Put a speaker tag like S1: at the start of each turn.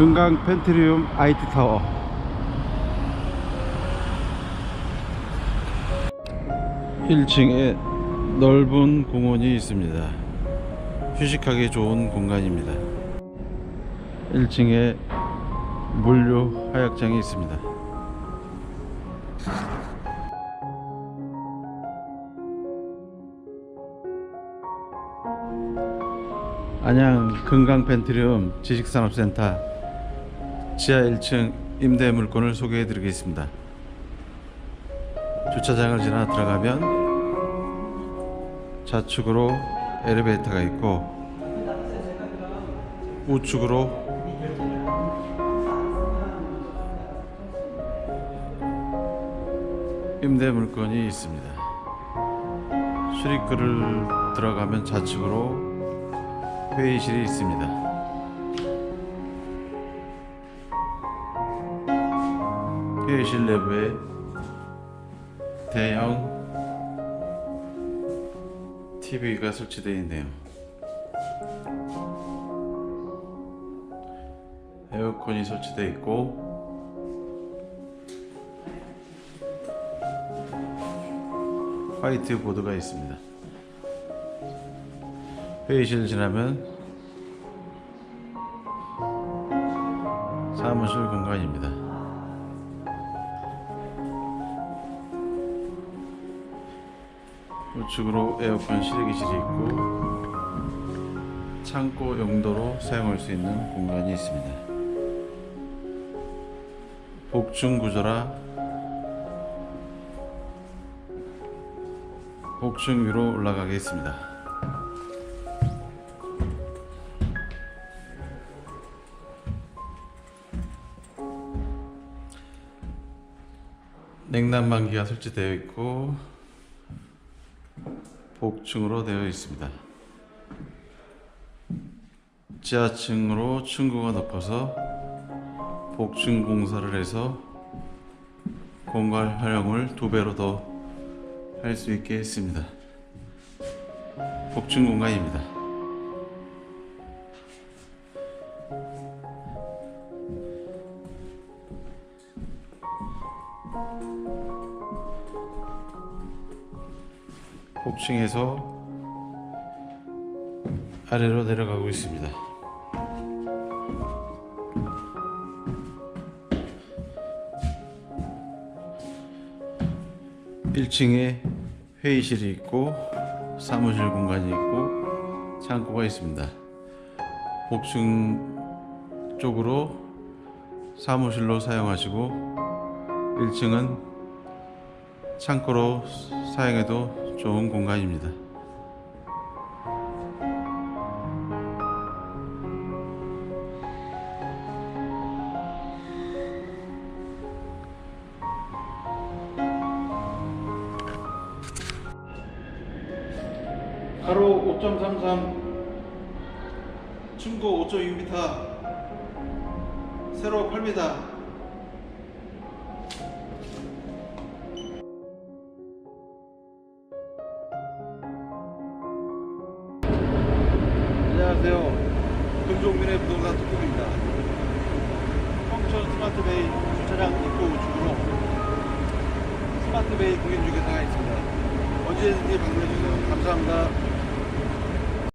S1: 금강 펜트리움 IT 타워. 일층에 넓은 공원이 있습니다. 휴식하기 좋은 공간입니다. 1층에 물류 하약장이 있습니다. 안양 금강 펜트리움 지식산업센터 지하 1층 임대 물건을 소개해 드리겠습니다. 주차장을 지나 들어가면 좌측으로 엘리베이터가 있고 우측으로 임대 물건이 있습니다. 출입구를 들어가면 좌측으로 회의실이 있습니다. 회의실 내부에 대형 TV가 설치되어 있네요. 에어컨이 설치되어 있고 화이트 보드가 있습니다. 회의실 지나면 사무실 공간입니다. 우측으로 에어컨 실외기실이 있고 창고 용도로 사용할 수 있는 공간이 있습니다. 복층 구조라 복층 위로 올라가겠습니다. 냉난방기가 설치되어 있고 복층으로 되어 있습니다. 지하층으로 층고가 높아서 복층 공사를 해서 공간 활용을 두 배로 더 할 수 있게 했습니다. 복층 공간입니다. 복층에서 아래로 내려가고 있습니다. 일층에 회의실이 있고 사무실 공간이 있고 창고가 있습니다. 복층 쪽으로 사무실로 사용하시고 1층은 창고로 사용해도 좋은 공간입니다. 가로 5.33 층고 5.6m 세로 8m 안녕하세요. 금종민의 부동산 특급입니다. 홍천 스마트베이 주차장 입구 우측으로 스마트베이 공인중개사가 있습니다. 언제든지 방문해 주세요 감사합니다